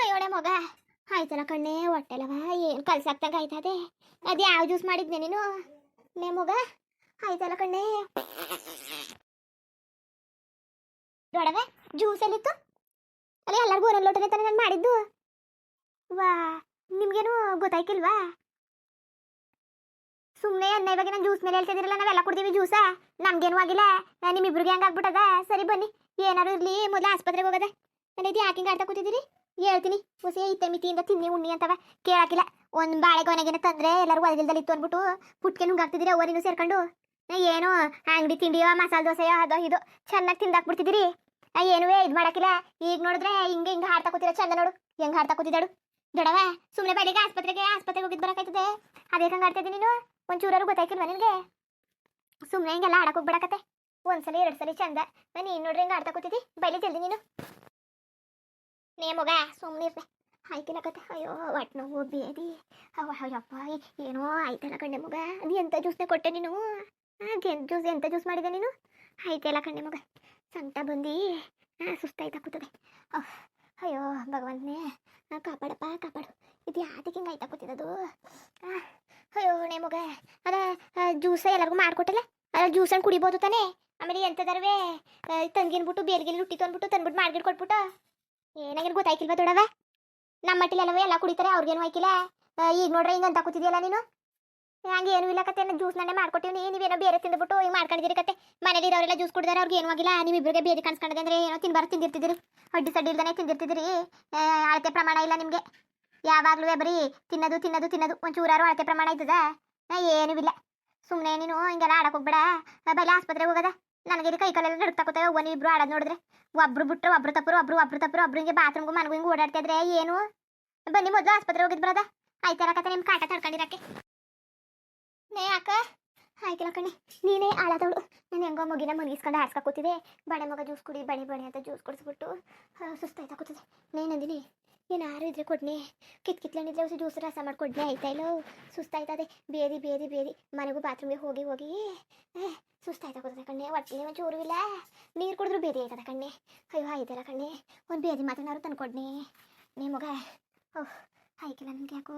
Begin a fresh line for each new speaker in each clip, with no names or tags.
ಅಯ್ಯೋಡೆ ಮಗ. ಆಯ್ತಲ್ಲ ಕಣ್ಣೆ ಹೊಟ್ಟೆಲವ ಏನು ಕಲ್ಸಾಕ್ದಂಗ ಆಯ್ತದೆ? ಅದೇ ಯಾವ ಜ್ಯೂಸ್ ಮಾಡಿದ್ನೆ ನೀನು? ನೇ ಮಗ. ಆಯ್ತಲ್ಲ ಕಣ್ಣೆ. ನೋಡವೆ, ಜ್ಯೂಸ್ ಎಲ್ಲಿತ್ತು? ಅಲ್ಲಿ ಎಲ್ಲರಿಗೂ ಒಂದೊಂದು ಲೋಟನೆ ತಾನೆ ನಾನು ಮಾಡಿದ್ದು. ವಾ, ನಿಮ್ಗೇನು ಗೊತ್ತಾಯ್ಕಿಲ್ವಾ ಸುಮ್ಮನೆ ಅನ್ನ ಇವಾಗ ನಾನು ಜ್ಯೂಸ್ ಮೇಲೆ ಹೇಳ್ತಿದ್ದೀರಲ್ಲ ನಾವೆಲ್ಲ ಕೊಡ್ತೀವಿ ಜ್ಯೂಸ? ನಮ್ಗೇನು ಆಗಿಲ್ಲ. ನಿಮ್ಮಿಬ್ರಿಗೆ ಹಂಗಾಗ್ಬಿಟ್ಟದ ಸರಿ ಬನ್ನಿ. ಏನಾರು ಇರಲಿ, ಮೊದಲು ಆಸ್ಪತ್ರೆಗೆ ಹೋಗದೆ. ನಾನು ಇದು ಯಾಕೆ ಆಡ್ತಾ ಕೂತಿದ್ದೀರಿ? ಹೇಳ್ತೀನಿ. ಹುಸಿ ಇತ್ತೆ ಮಿತಿಯಿಂದ ತಿನ್ನಿ, ಉಣ್ಣಿ ಅಂತವ. ಕೇಳಾಕಿಲ್ಲ. ಒಂದು ಬಾಳೆಗೊನೆಗೆನ ತಂದ್ರೆ ಎಲ್ಲರೂ ಹೊರಗಿಲ್ದಲ್ಲಿ ಇತ್ತು ಅಂದ್ಬಿಟ್ಟು ಪುಟ್ಕೆ ನುಂಗಾಕ್ತಿದ್ದೀರಿ ಅವರಿನೂ ಸೇರ್ಕೊಂಡು. ಏನು, ಅಂಗಡಿ ತಿಂಡಿಯೋ, ಮಸಾಲೆ ದೋಸೆಯೋ, ಅದೋ ಇದು, ಚೆನ್ನಾಗಿ ತಿಂದಾಕ್ಬಿಡ್ತಿದ್ದೀರಿ? ಏನುವೇ ಇದು ಮಾಡಾಕಿಲ್ಲ. ಈಗ ನೋಡಿದ್ರೆ ಹಿಂಗೆ ಹಿಂಗೆ ಹಾಡ್ತಾ ಕೂತಿರ ಚಂದ ನೋಡು. ಹೆಂಗೆ ಹಾಡ್ತಾ ಕೂತಿದ್ದಾಳು? ದೊಡವ ಸುಮ್ಮನೆ ಬೆಳಿಗ್ಗೆ ಆಸ್ಪತ್ರೆಗೆ ಆಸ್ಪತ್ರೆಗೆ ಹೋಗಿದ್ದು ಬರಕಾಯ್ತದೆ ಅದೇ ಹಂಗೆ ಆಡ್ತಿದ್ದೀನಿ ನೀನು? ಒಂಚೂರಾರು ಗೊತ್ತಾಯ್ತಿಲ್ವ ನಿನಗೆ? ಸುಮ್ಮನೆ ಹಿಂಗೆಲ್ಲ ಆಡಕ್ಕೆ ಹೋಗ್ಬಿಡಕತ್ತೆ. ಒಂದ್ಸಲ, ಎರಡು ಸಲ ಚಂದ. ನಾನು ನೀನು ನೋಡ್ರಿ ಹಿಂಗೆ ಆಡ್ತಾ ಕೂತಿದ್ದಿ? ಬೈಲಿ ಜಲ್ದಿ ನೀನು. ನೇ ಮಗ ಸುಮ್ಮನೆ ಇರ್ತೆ ಆಯ್ತಿಲ್ಲ ಕತೆ ಅಯ್ಯೋ ಒಟ್ಟು ನೋವು ಬೇದಿ ಅಯ್ಯಪ್ಪ ಏನೋ ಆಯ್ತಲ್ಲ ಕಣ್ಣೆ ಮಗ ಅದು ಎಂಥ ಜ್ಯೂಸ್ನೇ ಕೊಟ್ಟೆ ನೀನು ಹಾಂ ಜ್ಯೂಸ್ ಎಂಥ ಜ್ಯೂಸ್ ಮಾಡಿದೆ ನೀನು ಆಯ್ತಲ್ಲ ಕಣ್ಣೆ ಮಗ ಸಂಕಟ ಬಂದು ಸುಸ್ತಾಯ್ತಾ ಕೂತದೆ ಅಯ್ಯೋ ಭಗವಂತನೇ ಕಾಪಾಡಪ್ಪ ಕಾಪಾಡು ಇದು ಯಾತಕ್ಕೆ ಹಿಂಗೆ ಆಯ್ತಾ ಕೂತಿರೋದು ಆ, ಅಯ್ಯೋ ನೇ ಮಗ ಅದ ಜ್ಯೂಸ ಎಲ್ಲರಿಗೂ ಮಾಡ್ಕೊಟ್ಟಲ್ಲ ಅದ ಜ್ಯೂಸ್ ಹಣ್ಣು ಕುಡಿಬೋದು ತಾನೇ ಆಮೇಲೆ ಎಂಥದರ್ವೇ ತಂಗಿನ್ಬಿಟ್ಟು ಬಿಟ್ಟು ಬೇರ್ಗೆ ಅಂದ್ಬಿಟ್ಟು ತಂದ್ಬಿಟ್ಟು ಮಾಡ್ಗಿಡ್ ಕೊಟ್ಬಿಟ್ಟು ಏನಾಗೇನು ಗೊತ್ತಾಯ್ಕಿಲ್ವ ದೊಡವ? ನಮ್ಮ ಮಟ್ಟಿಲೆಲ್ಲವೇ ಎಲ್ಲ ಕುಡಿತಾರೆ, ಅವ್ರಿಗೇನು ಆಯ್ಕಿಲ್ಲ ಈಗ ನೋಡ್ರೆ ಹಿಂಗಂತ ಅಂತ ಕೂತಿದ್ಯಲ್ಲ ನೀನು? ಹಂಗೆ ಏನು ಇಲ್ಲ ಕತೆ ಜ್ಯೂಸ್ ನಾನೇ ಮಾಡ್ಕೊಟ್ಟಿವಿ ನೀವೇನೋ ಬೇರೆ ತಿಂದ್ಬಿಟ್ಟು ಹಿಂಗೆ ಮಾಡ್ಕೊಂಡಿದ್ದೀರಿ ಕತೆ. ಮನೇಲಿ ಇರೋರೆಲ್ಲ ಜ್ಯೂಸ್ ಕುಡಿದಾರೆ, ಅವ್ರಿಗೆ ಏನೂ ಆಗಿಲ್ಲ ನಿಮ್ಮಿಬ್ಬರಿಗೆ ಬೇರೆ ಕಾಣಿಸ್ಕೊಂಡಿದೆ ಅಂದ್ರೆ ಏನೋ ತಿನ್ಬಾರ ತಿಂದಿರ್ತಿದ್ದೀರಿ. ಅಡ್ಡಿ ಸಡ್ಡಿ ಇಲ್ದೇ ತಿಂದಿರ್ತಿದ್ದೀರಿ. ಅಳತೆ ಪ್ರಮಾಣ ಇಲ್ಲ ನಿಮಗೆ. ಯಾವಾಗಲೂ ಬರೀ ತಿನ್ನೋದು ತಿನ್ನೋದು ತಿನ್ನೋದು, ಒಂಚೂರಾರು ಅಳತೆ ಪ್ರಮಾಣ ಇದ್ದದ? ಏನೂ ಇಲ್ಲ. ಸುಮ್ಮನೆ ನೀನು ಹಿಂಗೆಲ್ಲ ಆಡಕ್ಕೆ ಹೋಗ್ಬೇಡ. ಬೈಲ ಆಸ್ಪತ್ರೆಗೆ ಹೋಗದ. ನನಗೆ ಇದು ಕೈ ಕಾಲೆಲ್ಲ ನಡುಕ್ತಾಕೋತಾವೆ ಒನ್ ಇಬ್ರು ಆಡೋದು ನೋಡಿದ್ರೆ. ಒಬ್ರು ಬಿಟ್ರು, ಒಬ್ರು ತಪ್ಪರು, ಒಬ್ರು ಒಬ್ರು ತಪ್ಪರು, ಒಬ್ರು ಹಿಂಗೆ ಬಾತ್ರೂಮ್ಗೂ ಮನೆಗೂ ಹಿಂಗೆ ಓಡಾಡ್ತಾ ಇದ್ರೆ ಏನು? ಬನ್ನಿ, ಮೊದಲು ಆಸ್ಪತ್ರೆ ಹೋಗಿದ್ ಬರದ? ಆಯ್ತಾರ ಕತೆ ನಿಮ್ಮ ಕಾಟ ತಡ್ಕೊಂಡಿರಕ್ಕೆ ನೇ ಅಕ್ಕ. ಆಯ್ತಿಲ್ಲ ಕಣಿ ನೀನೇ ಆಳದವಳು. ನಾನು ಹೆಂಗೋ ಮಗಿನ ಮಲಗಿಸ್ಕೊಂಡು ಆಡ್ಸ್ಕೊ ಕೂತಿದೆ ಬಡೆ ಮಗ ಜ್ಯೂಸ್ ಕುಡಿ, ಬಡಿ ಬಡಿ ಅಂತ ಜ್ಯೂಸ್ ಕುಡಿಸ್ಬಿಟ್ಟು ಸುಸ್ತಾಯ್ತಾ ಕೂತಿದೆ ನೇ ನಂದಿನಿ ಏನಾರು ಇದ್ರೆ ಕೊಡ್ನೆ? ಕಿತ್ ಕಿತ್ಕೊಂಡಿದ್ರೆ ಹೊಸ ಜ್ಯೂಸ್ ರಸ ಮಾಡ್ಕೊಡ್ನೆ ಆಯ್ತಾ ಇಲ್ಲೋ? ಸುಸ್ತಾಯ್ತದೆ. ಬೇದಿ ಬೇದಿ ಬೇದಿ. ಮನೆಗೂ ಬಾತ್ರೂಮ್ಗೆ ಹೋಗಿ ಹೋಗಿ. ಸುಸ್ತಾಯ್ತಾ ಕೂತದೆ ಕಣ್ಣೆ. ಒಟ್ಟಿಗೆ ಒಂಚೂರು ಇಲ್ಲ. ನೀರು ಕುಡಿದ್ರು ಬೇದಿ ಆಯ್ತದ ಕಣ್ಣೆ. ಅಯ್ಯೋ, ಆಯ್ತಲ್ಲ ಕಣ್ಣೆ. ಒಂದು ಬೇದಿ ಮಾತನಾರು ನೀ ಮಗ. ಓಹ್ ಆಯ್ಕಿಲ್ಲ ನನಗೆ ಯಾಕೋ?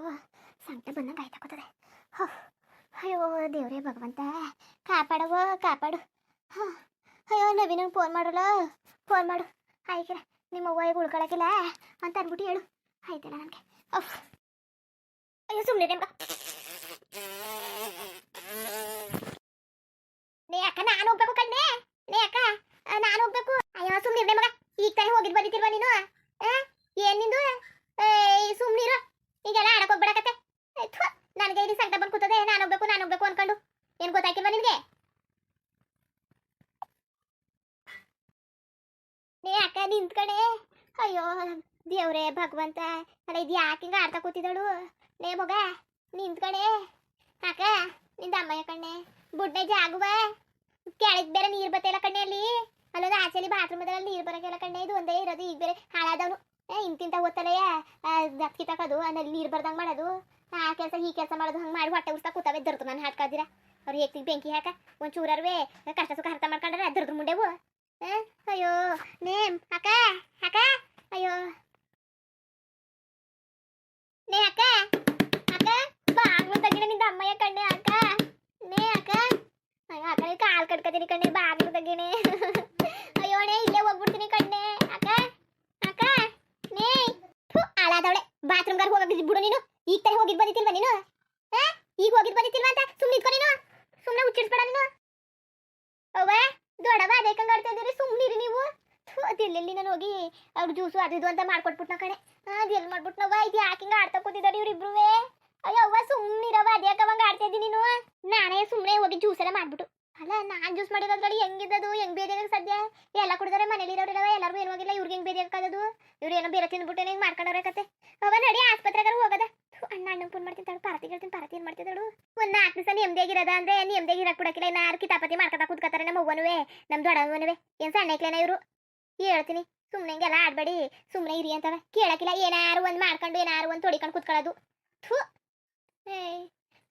ಸಂಕಟ ಬಂದಂಗೆ ಆಯ್ತಾ ಕೂತದೆ. ಓಹ್ ಅಯ್ಯೋ, ದೇವ್ರೇ ಭಗವಂತ. ಕಾಪಾಡವೋ ಕಾಪಾಡು. ಹಾಂ, ಅಯ್ಯೋ ನವೀನ ಫೋನ್ ಮಾಡಲ್ಲ? ಫೋನ್ ಮಾಡು. ಆಯ್ಕಿಲ್ಲ ನಿಮ್ಮ ಅವ್ವ ಉಳ್ಕೊಳಕಿಲ್ಲ ಅಂತ ಅಂದ್ಬಿಟ್ಟು ಹೇಳು. ಆಯ್ತಲ್ಲ ನನಗೆ. ಅಯ್ಯೋ ಸುಮ್ಮನೆ ನಿಮ್ಗೆ ನೇ ಅಕ್ಕ, ನಾನು ಹೋಗ್ಬೇಕು ಕಣ್ಣೆ. ನೇ ಅಕ್ಕ, ನಾನು ಹೋಗ್ಬೇಕು. ಅಯ್ಯೋ ಸುಮ್ಮನೆ ಮಗ. ಈಗ ತಾನೇ ಹೋಗಿದ್ ಬಂದಿತ್ತಿಲ್ವಾ ನೀನು? ಏನ್ ನಿಂದು? ಸುಮ್ಮನಿರು ಈಗೆಲ್ಲ ಆಡಕ್ ಹೋಗ್ಬಿಡಕತ್ತೆ ನನಗೆ ಇಲ್ಲಿ ಸಂಕಟ ಬಂದು ಕೂತದೆ. ನಾನು ಹೋಗ್ಬೇಕು ನಾನು ಹೋಗ್ಬೇಕು ಅನ್ಕೊಂಡು. ಏನ್ ಗೊತ್ತಾಯ್ತಿಲ್ವಾ ನಿನ್ಗೆ ನೇ ನಿಂತ್ಕಣೆ ಅಯ್ಯೋ, ದೇವ್ರೇ, ಭಗವಂತ, ಅಲ್ಲ ಇದು ಯಾಕೆ ಹಿಂಗ ಆಡ್ತಾ ಕೂತಿದಳು ಲೇ ಮಗ ನಿಂತ್ಕಡೆ ಅಕ್ಕ ನಿಂದ ಅಮ್ಮಯ್ಯ ಕಣ್ಣೆ. ಬುಡ್ಡೆ ಜಾಗುವ. ಕೆಳಗ್ ಬೇರೆ ನೀರ್ ಬತ್ತಿಲ್ಲ ಕಣ್ಣೆ ಅಲ್ಲಿ. ಅಲ್ಲೊಂದು ಆಚೆಲಿ ಬಾತ್ರೂಮ್ ಅದ್ರಲ್ಲಿ ನೀರ್ ಬರಕ್ಕೆಲ್ಲ ಕಣ್ಣೆ. ಇದು ಒಂದೇ ಇರೋದು, ಈಗ ಬೇರೆ ಹಾಳಾದವನು. ಇಂತಿಂತ ಓದ್ತಲೆಯ ದಕ್ಕಿ ತಕದು ಅಲ್ಲಿ ನೀರ್ ಬರ್ದಂಗ್ ಮಾಡೋದು. ಆ ಕೆಲಸ, ಈ ಕೆಲಸ ಮಾಡೋದು, ಹಂಗೆ ಮಾಡಿ ಹೊಟ್ಟೆ ಉರ್ಸ್ತಾ ಕೂತಾವೆ. ದರ್ದು ನಾನು ಹಾಡ್ಕಾದಿರ ಅವ್ರು ಹೇಗ್ತಿಗೆ ಬೆಂಕಿ ಹಾಕ ಒಂದು ಚೂರರ್ವೇ ಕಷ್ಟ ಸುಖ ಅರ್ಥ ಮಾಡ್ಕೊಂಡ್ರೆ ದರ್ದು ಮುಂಡೆವು. ಆ? ಅಯ್ಯೋ, ನೇಮ್, ಅಕ್ಕ ಅಕ್ಕ, ಅಯ್ಯೋ. ನೇ, ಅಕ್ಕ ಅಕ್ಕ ಬಾಗ್ಲು ತಗಿಡ ನಿಂದ ಅಮ್ಮಯ್ಯ ಕಣ್ಣೆ, ಅಕ್ಕ. ನೇ, ಅಕ್ಕ. ಅಯ್ಯೋ, ಅಕ್ಕ ಕಾಲ್ ಕಟ್ಕತೀನಿ ಕಣ್ಣೆ ಬಾಗ್ಲು ತಗಿಣೆ ಅಯ್ಯೋ, ನೇ, ಇಲ್ಲೇ ಹೋಗ್ಬಿಡ್ತೀನಿ ಕಣ್ಣೆ. ಅಕ್ಕ ಅಕ್ಕ, ನೇ. ಥು ಆಳಾದವಳೆ ಬಾತ್ರೂಮ್ಗಾರ ಹೋಗಿದ್ ಬಿಡು ನೀನು. ಈಗ ತಾನೇ ಹೋಗಿದ್ ಬಂದಿತ್ತಿಲ್ವಾ ನೀನು? ಈಗ ಹೋಗಿದ್ ಬಂದಿತ್ತಿಲ್ವಾ ಅಂತ ಸುಮ್ಮನೆ ಇದ್ಕೊ ನೀನು. ಸುಮ್ಮನೆ ಹುಚ್ಚಿಡ್ಸ್ಬೇಡ ನೀನು. ಅವ್ವ ದೊಡ್ಡವ ಅದೇ ಆಡ್ತಾ ಇದ್ದೀರಿ ಸುಮ್ಮನಿರಿ ನೀವು. ತಿರ್ಲಿಲ್ಲ ನಾನು ಹೋಗಿ ಅವ್ರ ಜ್ಯೂಸು ಅದು ಇದು ಅಂತ ಮಾಡ್ಕೊಟ್ಬಿಟ್ನ ಕಣೆ. ಅದು ಎಲ್ಲಿ ಮಾಡ್ಬಿಟ್ನವ್ವ ಇದು ಯಾಕೆ ಹಿಂಗ ಆಡ್ತಾ ಕೂತಿದ್ದಾರೆ ಇವ್ರಿಬ್ರುವೇ? ಅಯ್ಯೋ, ಅವ್ವ ಸುಮ್ಮನಿರವ ಅದ್ಯಾಕ ಅವಂಗ ಆಡ್ತಾ ಇದ್ದೀನಿ ನೀನು? ನಾನೇ ಸುಮ್ಮನೆ ಹೋಗಿ ಜ್ಯೂಸ್ ಎಲ್ಲ ಮಾಡ್ಬಿಟ್ಟು. ಅಲ್ಲ, ನಾನ್ ಜ್ಯೂಸ್ ಮಾಡಿರೋದ್ರಲ್ಲಿ ಹೆಂಗಿದ್ದದು ಹೆಂಗ್ ಬೇರೆ ಸದ್ಯ? ಎಲ್ಲ ಕುಡಿದ್ರೆ ಮನೇಲಿ ಇರೋರೆಲ್ಲ ಎಲ್ಲರಿಗೂ ಏನೂ ಆಗಿಲ್ಲ ಇವ್ರಿಗೆ ಹೆಂಗ್ ಹಾಕೋದು ಇವ್ರು ಏನೋ ಬೇರೆ ತಿಂದ್ಬಿಟ್ಟು ಹೆಂಗೆ ಮಾಡ್ಕೊಂಡವ್ರೆ ಕತೆ. ಅವ ನಡಿ, ಆಸ್ಪತ್ರೆಗಾರ ಹೋಗದ. ಅಣ್ಣ ಫೋನ್ ಮಾಡ್ತೀನಿ ತಾಳು ಪಾರತಿ ಹೇಳ್ತೀನಿ, ಪಾರತಿ ಏನ್ ಮಾಡ್ತಿದ್ದಾಳು? ಒಂದು ನಾಲ್ಕು ದಿವಸ ನೆಮ್ಮದಿಯಾಗಿರೋದ ಅಂದ್ರೆ ನೆಮ್ಮದಿಯಾಗಿ ಕೊಡಕಿಲ್ಲ ಇನ್ನು ಯಾರು ಕಿತಾಪತಿ ಮಾಡ್ಕೊತಾ ಕೂತ್ಕೋತಾರೆ ನಮ್ಮ ಅವ್ವನುವೆ ನಮ್ದು ದೊಡ್ಡವನುವೆ ಏನ್ ಸಣ್ಣ ಐಕ್ಲೇನ ಇವರು? ಹೇಳ್ತೀನಿ ಸುಮ್ಮನೆ ಹಿಂಗೆಲ್ಲ ಆಡಬೇಡಿ ಸುಮ್ಮನೆ ಇರಿ ಅಂತವ. ಕೇಳಾಕಿಲ್ಲ ಏನಾರು ಒಂದ್ ಮಾಡ್ಕೊಂಡು, ಏನಾರು ಒಂದ್ ತೊಡಿಕೊಂಡು ಕೂತ್ಕೊಳ್ಳೋದು. ಥೂ! ಏ,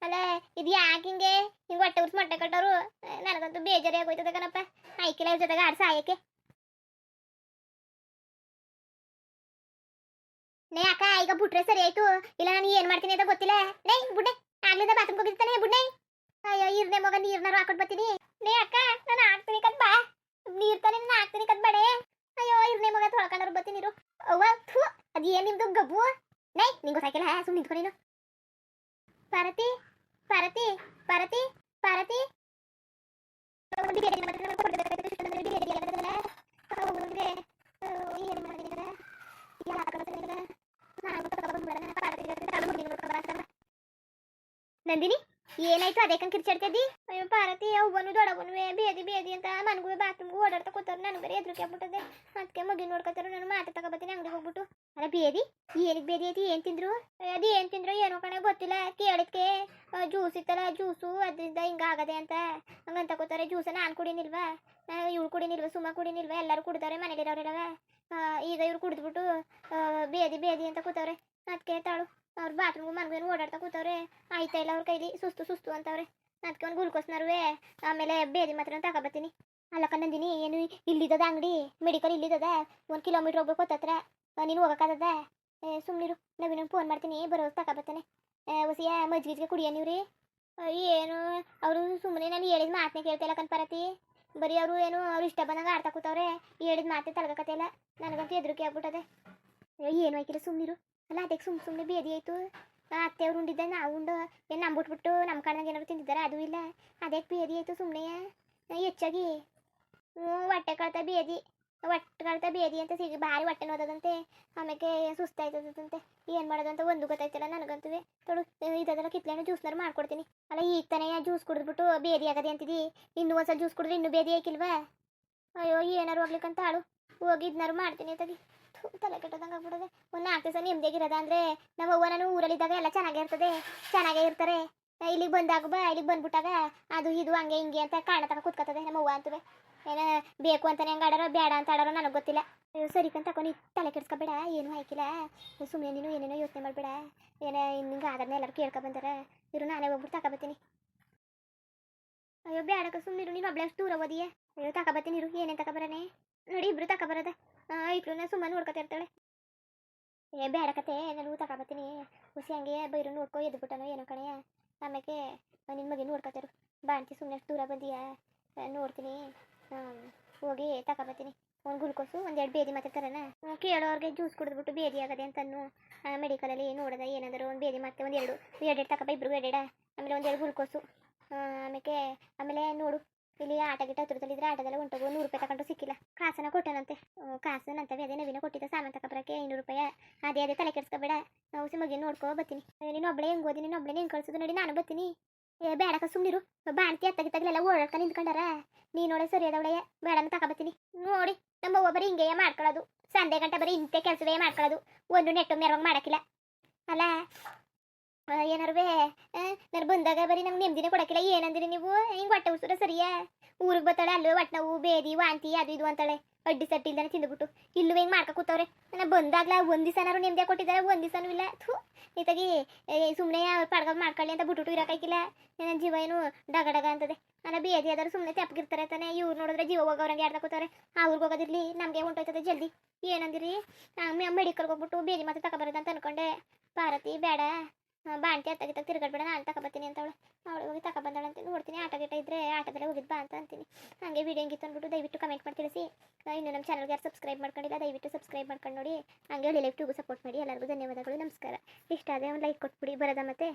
ಅಲ್ಲ, ಇದು ಯಾಕೆ ಹಿಂಗೆ? ಹಿಂಗೆ ಹೊಟ್ಟೆ ಉರ್ಸ್ ಮೊಟ್ಟೆ ಕಟ್ಟೋರು? ನನಗಂತೂ ಬೇಜಾರಿ ಆಗೋಯ್ತದ ಕಣಪ್ಪ. ಐಕಿಲ್ಲ ಇವ್ರ ಜೊತೆಗೆ ಆಡ್ಸ ಆಯಕ್ಕೆ ನೇ ಅಕ್ಕ, ಈಗ ಬಿಟ್ರೆ ಸರಿ ಆಯ್ತು. ಇಲ್ಲ, ನಾನು ಏನ್ ಮಾಡ್ತೀನಿ ಅಂತ ಗೊತ್ತಿಲ್ಲ. ನೇ ಬುಡ್ಡೆ, ಆಗ್ಲಿಂದ ಬಾತ್ರೂಮ್ ಹೋಗಿರ್ತಾನೆ, ಬುಡ್ಡೆ. ಅಯ್ಯೋ, ಇರ್ನೆ ಮಗ, ನೀರ್ನಾರು ಹಾಕೊಂಡ್ ಬರ್ತೀನಿ. ನೇ ಅಕ್ಕ, ನಾನು ಹಾಕ್ತೀನಿ ಕದ್ ಬಾ. ನೀರ್ ತಾನೆ ನಾನು ಹಾಕ್ತೀನಿ ಕದ್ ಬಡೆ ಅಯ್ಯೋ, ಇರ್ನೆ ಮಗ ತೊಳ್ಕೊಂಡ್ರು ಬರ್ತೀನಿ ನೀರು ಅವ್ವ, ಥು ಅದು ಏನ್ ನಿಮ್ದು ಗಬ್ಬು ನೇ ನಿಂಗೆ ಗೊತ್ತಾಗಿಲ್ಲ ಸುಮ್ಮನೆ ನಿಂತ್ಕೊ ನೀನು. ಪಾರತಿ ಪಾರತಿ ಪಾರತಿ ಪಾರತಿ ನಂದಿನಿ? ಏನಾಯ್ತು? ಅದೇಕಂಗ್ ಕಿರ್ಚಾಡ್ತಿದ್ದಿ ಅಯ್ಯೋ ಪಾರತಿ ಅವ್ವನು ದೊಡ್ಡವನುವೆ ಬೇದಿ ಬೇದಿ ಅಂತ ಮನ್ಗುವೆ ಬಾತ್ರೂಮ್ಗೂ ಓಡಾಡ್ತಾ ಕೂತಾರ ನನ್ ಬೇರೆ ಎದ್ರಿಕೆ ಆಗ್ಬಿಟ್ಟದೆ ಅದಕ್ಕೆ ಮಗಿ ನೋಡ್ಕೊತಾರ ನಾನು ಮಾತು ತಗೋಬತ್ತೀನಿ, ಅಂಗಡಿಗೆ ಹೋಗ್ಬಿಟ್ಟು. ಅಲ್ಲ ಬೇದಿ ಏನಕ್ಕೆ ಬೇದಿ ಐತಿ ಏನು ತಿಂದ್ರು? ಅದು ಏನು ತಿಂದ್ರು ಏನೋ ಕಣ, ಗೊತ್ತಿಲ್ಲ. ಕೇಳಿದ್ಕೆ ಜ್ಯೂಸ್ ಇತ್ತಲ್ಲ, ಜ್ಯೂಸು, ಅದರಿಂದ ಹಿಂಗಾಗದೆ ಅಂತ. ಹಂಗಂತ ಕೂತಾರೆ ಜ್ಯೂಸ ನಾನು ಕುಡಿನಿಲ್ವಾ? ಇವ್ಳು ಕುಡಿನಿಲ್ವಾ? ಸುಮ್ಮ ಕುಡಿನಿಲ್ವಾ? ಎಲ್ಲರೂ ಕುಡ್ತಾರೆ ಮನೇಲಿರೋರೆಲ್ಲವ ಈಗ ಇವ್ರು ಕುಡಿದ್ಬಿಟ್ಟು ಬೇದಿ ಬೇದಿ ಅಂತ ಕೂತವ್ರೆ. ಅದಕ್ಕೆ ತಾಳು. ಅವ್ರು ಬಾತ್ರೂಮ್ ಮನ್ಗೇನು ಓಡಾಡ್ತಾ ಕೂತವ್ರೆ. ಆಯ್ತಾ ಇಲ್ಲ ಅವ್ರ ಕೈಲಿ? ಸುಸ್ತು ಸುಸ್ತು ಅಂತವ್ರೆ. ಅದಕ್ಕೆ ಒಂದು ಗುಲ್ಕೋಸ್ನರ್ವೆ ಆಮೇಲೆ ಬೇದಿ ಮಾತ್ರ ತಗೊಬತ್ತೀನಿ ಅಲ್ಲಕ್ಕ ನಂದಿನಿ, ಏನು ಇಲ್ಲಿದ್ದದ ಅಂಗಡಿ? ಮೆಡಿಕಲ್ ಇಲ್ಲಿದ್ದದ ಒಂದು ಕಿಲೋಮೀಟ್ರ್ ಹೋಗ್ಬೇಕು ಹತ್ತತ್ರ ನೀನು ಹೋಗೋಕ್ಕಾಗದ ಸುಮ್ಮನಿರು ನವೀನ ಫೋನ್ ಮಾಡ್ತೀನಿ. ಬರೋ ತಗೊಬತ್ತಾನೆ ಹೊಸಿಯ ಮಜ್ಜಿಗೆ ಕುಡಿಯ ರೀ ಏನು? ಅವರು ಸುಮ್ಮನೆ ನಾನು ಹೇಳಿದ ಮಾತನ್ನ ಕೇಳ್ತಿಲ್ಲ ಕನ್ಪರತಿ ಬರೀ ಅವರು ಏನು, ಅವ್ರು ಇಷ್ಟ ಬಂದಂಗೆ ಆಡ್ತಾ ಕೂತವ್ರೆ. ಹೇಳಿದ ಮಾತೆ ತಲಗಕತ್ತಿಲ್ಲ ನನಗಂತೂ ಹೆದರಿಕೆ ಆಗ್ಬಿಟ್ಟದೆ. ಏನು ಹಾಕಿಲ್ಲ ಸುಮ್ಮನಿರು ಅಲ್ಲ, ಅದಕ್ಕೆ ಸುಮ್ಮ ಸುಮ್ಮನೆ ಬೇದಿ ಆಯಿತು. ಅತ್ತೆ ಅವ್ರು ಉಂಡಿದ್ದೆ ನಾವು ಉಂಡು ಏನು ನಂಬಿಟ್ಬಿಟ್ಟು ನಮ್ಮ ಕಣ್ಣಾಗ ಏನಾದ್ರು ತಿಂದಿದ್ದಾರೆ? ಅದು ಇಲ್ಲ. ಅದಕ್ಕೆ ಬೇದಿ ಆಯಿತು ಸುಮ್ಮನೆ ಹೆಚ್ಚಾಗಿ, ಹ್ಞೂ, ಹೊಟ್ಟೆ ಕಳ್ತ ಬೇದಿ. ಹೊಟ್ಟೆ ಕಳ್ತ ಬೇದಿ ಅಂತ ಸಿಗಿ, ಭಾರಿ ಹೊಟ್ಟೆ ನೋದದಂತೆ. ಆಮೇಲೆ ಸುಸ್ತಾಯ್ತದಂತೆ. ಏನು ಮಾಡೋದಂತ ಒಂದು ಗೊತ್ತಾಯ್ತಲ್ಲ ನನಗಂತೂ. ತೊಡು ಇದೆಲ್ಲ ಕಿತ್ಲೆಣ್ಣೆ ಜ್ಯೂಸ್ನಾರು ಮಾಡ್ಕೊಡ್ತೀನಿ. ಅಲ್ಲ, ಈಗ ತಾನೇ ಜ್ಯೂಸ್ ಕುಡಿದ್ಬಿಟ್ಟು ಬೇದಿ ಆಗದೆ ಅಂತಿದಿ. ಇನ್ನೂ ಒಂದ್ಸಲ ಜ್ಯೂಸ್ ಕುಡಿದ್ರೆ ಇನ್ನೂ ಬೇದಿ ಹಾಕಿಲ್ವಾ ಅಯ್ಯೋ, ಏನಾರು ಹೋಗ್ಲಿಕ್ಕಂತ ಆಳು ಹೋಗಿ ಇದನ್ನಾರು ಮಾಡ್ತೀನಿ ತಗಿ ತಲೆ ಕೆಟ್ಟದಂಗೆ ಆಗ್ಬಿಡೋದೆ ಒಂದು ನಾಲ್ಕು ದಿವಸ ನೆಮ್ಮದಿಯಾಗಿರೋದ ಅಂದರೆ ನಮ್ಮ ಅವ್ವ ನಾನು ಊರಲ್ಲಿದ್ದಾಗ ಎಲ್ಲ ಚೆನ್ನಾಗೇ ಇರ್ತದೆ. ಚೆನ್ನಾಗೇ ಇರ್ತಾರೆ. ಇಲ್ಲಿಗೆ ಬಂದಾಗ ಬಾ, ಇಲ್ಲಿಗೆ ಬಂದ್ಬಿಟ್ಟಾಗ ಅದು ಇದು ಹಂಗೆ ಹಿಂಗೆ ಅಂತ ಕಾರಣ ತಗ ಕೂತ್ಕೊತದೆ ನಮ್ಮ ಅವ್ವ ಅಂತವೆ. ಏನ ಬೇಕು ಅಂತಾನೆ ಹೆಂಗೆ ಆಡಾರೋ ಬೇಡ ಅಂತ ಆಡಾರೋ ನನಗೆ ಗೊತ್ತಿಲ್ಲ. ಸರಿ ಕಂತ ತಕೊಂಡು ತಲೆ ಕೆಡ್ಸ್ಕೊಬೇಡ, ಏನು ಹಾಕಿಲ್ಲ ಸುಮ್ಮನೆ ನೀನು ಏನೇನೋ ಯೋಚನೆ ಮಾಡಬೇಡ. ಏನ ಹಿಂಗೆ ಆದನ್ನ ಎಲ್ಲರೂ ಕೇಳ್ಕೊ ಬಂದಾರ. ಇರು, ನಾನೇ ಹೋಗ್ಬಿಟ್ಟು ತಗೊಬತ್ತೀನಿ ಅಯ್ಯೋ ಬೇಡಕ್ಕ ಸುಮ್ಮನಿರು ನೀನು ಒಬ್ಳೆ ದೂರ ಓದಿಯೇ ಅಯ್ಯೋ ತಗೊಬತ್ತೀನಿ ಇರು, ಏನೇನು ತಗೊಬರನೆ ನೋಡಿ, ಇಬ್ರು ತಗೊಬರದ ಐಕ್ಳನ್ನ ಸುಮ್ಮನೆ ನೋಡ್ಕೊತಾ ಇರ್ತಾಳೆ. ಏ ಬೇಡಕತೆ ನಾನು ತಗೊಬತ್ತೀನಿ ಹುಸಿ ಹಂಗೆ ಬೈರು ನೋಡ್ಕೊ, ಎದ್ಬಿಟ್ಟನೋ ಏನೋ ಕಣೆ. ಆಮ್ಯಾಕೆ ನಿನ್ನ ಮಗಿ ನೋಡ್ಕೊತಾರು ಬಾಣ್ತಿ ಸುಮ್ಮನೆ ದೂರ ಬಂದೀಯ? ನೋಡ್ತೀನಿ. ಹೋಗಿ ತಗೊಬತ್ತೀನಿ ಒಂದು ಗುಲ್ಕೋಸು ಒಂದೆರಡು ಬೇದಿ ಮಾತ್ರೆ ತರನ ಕೇಳೋರ್ಗೆ ಜ್ಯೂಸ್ ಕುಡಿದ್ಬಿಟ್ಟು ಬೇದಿ ಆಗದೆ ಅಂತನು ಮೆಡಿಕಲಲ್ಲಿ ನೋಡೋದ ಏನಾದರೂ ಒಂದು ಬೇದಿ ಮತ್ತೆ ಒಂದು ಎರಡು, ಎರಡೆರಡು ತಗೊಬ ಇಬ್ರಿಗೂ ಎರಡೆಡ ಆಮೇಲೆ ಒಂದೆರಡು ಗುಲ್ಕೋಸು. ಆಮೇಲೆ ಆಮೇಲೆ ನೋಡು. ಇಲ್ಲಿ ಆಟ ಗಿಟ ಹತ್ರದಲ್ಲಿದ್ರೆ ಆಟದಲ್ಲ ಹೊಂಟೋಗು ನೂರು ರೂಪಾಯಿ ತಗೊಂಡು ಸಿಕ್ಕಿಲ್ಲ. ಕಾಸನ ಕೊಟ್ಟನಂತೆ. ಕಾಸು ಕಾಸನಂತವೇ ಅದೇ ನವೀನ ಕೊಟ್ಟಿದ್ದ. ಸಾಮಾನು ತಗೊಬರಕ್ಕೆ ಐನೂರು ರೂಪಾಯಿ. ಅದೇ ಅದೇ ತಲೆ ಕೆಡ್ಸ್ಕೊಬೇಡ. ನಾವು ಸಿ ನೋಡ್ಕೋ ಬರ್ತೀನಿ ನೀನು ಒಬ್ಬಳೆ ಹೆಂಗ್ ಓದಿ? ನೀನು ಒಬ್ಬಳೆ ಕಳ್ಸೋದು? ನೋಡಿ, ನಾನು ಬರ್ತೀನಿ ಏ ಬೇಡಕ ಸುಮ್ಮನಿರು ಬಾಣ್ತಿ ಅತ್ತಗಿತ್ತಾಗಲೆಲ್ಲ ಓಡಾಡ್ಕ ನಿಂತ್ಕೊಂಡಾರ? ನೀ ನೋಡೆ ಸರಿ ಅದವಳೆ ಬೇಡನ ತಗೊಬತ್ತೀನಿ ನೋಡಿ, ನಮ್ಮ ಒಬ್ಬರು ಬರೀ ಹಿಂಗೆ ಮಾಡ್ಕೊಳ್ಳೋದು ಸಂಡೆ ಗಂಟೆ ಬರೀ ಇಂತೆ ಕೆಲಸವೇ ಮಾಡ್ಕೊಳ್ಳೋದು ಒಂದು ನೆಟ್ಟು ಮೆರವಂಗ್ ಮಾಡಕ್ಕಿಲ್ಲ ಅಲ್ಲ ಏನಾರುವೆ ನಾನು ಬಂದಾಗ ಬರೀ ನಂಗೆ ನೆಮ್ಮದಿನೇ ಕೊಡಕ್ಕಿಲ್ಲ, ಏನಂದ್ರಿ ನೀವು? ಹಿಂಗೆ ಹೊಟ್ಟೆ ಉಸಿರ ಸರಿಯಾ? ಊರಿಗೆ ಬರ್ತಾಳೆ ಅಲ್ಲೂ ಹೊಟ್ಟೆ ನೋವು ಬೇದಿ, ವಾಂತಿ, ಅದು ಇದು ಅಂತಾಳೆ. ಅಡ್ಡಿ ಸಟ್ಟಿ ಇಲ್ದಾನೆ ತಿಂದುಬಿಟ್ಟು. ಇಲ್ಲೂ ಹಿಂಗೆ ಮಾಡ್ಕೊ ಕೂತವ್ರೆ? ನಾನು ಬಂದಾಗ್ಲ ಒಂದು ದಿವಸನಾರು ನೆಮ್ಮದಿ ಕೊಟ್ಟಿದ್ದಾರೆ, ಒಂದು ದಿವಸನೂ ಇಲ್ಲ. ಥೂ, ನೀತಾಗಿ ಸುಮ್ಮನೆ ಪಡ್ಗ ಮಾಡ್ಕೊಳ್ಳಿ ಅಂತ ಬಿಟ್ಬಿಟ್ಟು ಇರೋಕ್ಕಾಗಿಲ್ಲ ನನ್ನ ಜೀವ ಏನು ಡಗ ಡಗ ಅಂತದೆ. ನನ್ನ ಬೇದಿ ಆದರೂ ಸುಮ್ಮನೆ ತೆಪ್ಪಗಿರ್ತಾರೆ ತಾನೆ. ಇವ್ರು ನೋಡಿದ್ರೆ ಜೀವ ಹೋಗೋರಂಗೆ ಯಾರ್ದ ಕೂತಾರೆ ಅವ್ರಿಗೆ ಹೋಗೋದಿರಲಿ, ನಮಗೆ ಹೊಂಟೋಯ್ತದೆ ಜಲ್ದಿ. ಏನಂದಿರಿ? ಮೆಡಿಕಲ್ಗೆ ಹೋಗ್ಬಿಟ್ಟು ಬೇದಿ ಮತ್ತೆ ತಗೊಬಾರದು ಅಂತ ಅನ್ಕೊಂಡೆ. ಪಾರತಿ ಬೇಡ. ಆ, ಬಾಣ್ತಿ ಅತ್ತಾಗಿತ್ತ ತಿರ್ಗಾಡ್ಬೇಡ ನಾನು ತಗೊಬತ್ತೀನಿ ಅಂತ ಅವಳು. ಅವಳು ಹೋಗಿ ತಗೊಬಂದಾಳಂತೆ ನೋಡ್ತೀನಿ ಆಟ ಗಿಟ ಇದ್ರೆ ಆಟದಲ್ಲೇ ಹೋಗಿದ್ ಬಾ ಅಂತ ಅಂತೀನಿ. ಹಾಗೆ ವಿಡಿಯೋ ಹೆಂಗಿತ್ತು ಅಂದ್ಬಿಟ್ಟು ದಯವಿಟ್ಟು ಕಮೆಂಟ್ ಮಾಡಿ ತಿಳಿಸಿ. ಇನ್ನು ನಮ್ಮ ಚಾನಲ್ಗೆ ಯಾರು ಸಬ್ಸ್ಕ್ರೈಬ್ ಮಾಡ್ಕೊಂಡಿಲ್ಲ ದಯವಿಟ್ಟು ಸಬ್ಸ್ಕ್ರೈಬ್ ಮಾಡ್ಕೊಂಡು ನೋಡಿ. ಹಂಗೆ ಹೇಳಿ ಲೈಫ್ ಟೂಗೂ ಸಪೋರ್ಟ್ ಮಾಡಿ. ಎಲ್ಲರಿಗೂ ಧನ್ಯವಾದಗಳು ನಮಸ್ಕಾರ. ಇಷ್ಟ ಆದರೆ ಒಂದು ಲೈಕ್ ಕೊಟ್ಬಿಡಿ ಬರೋದ ಮತ್ತೆ?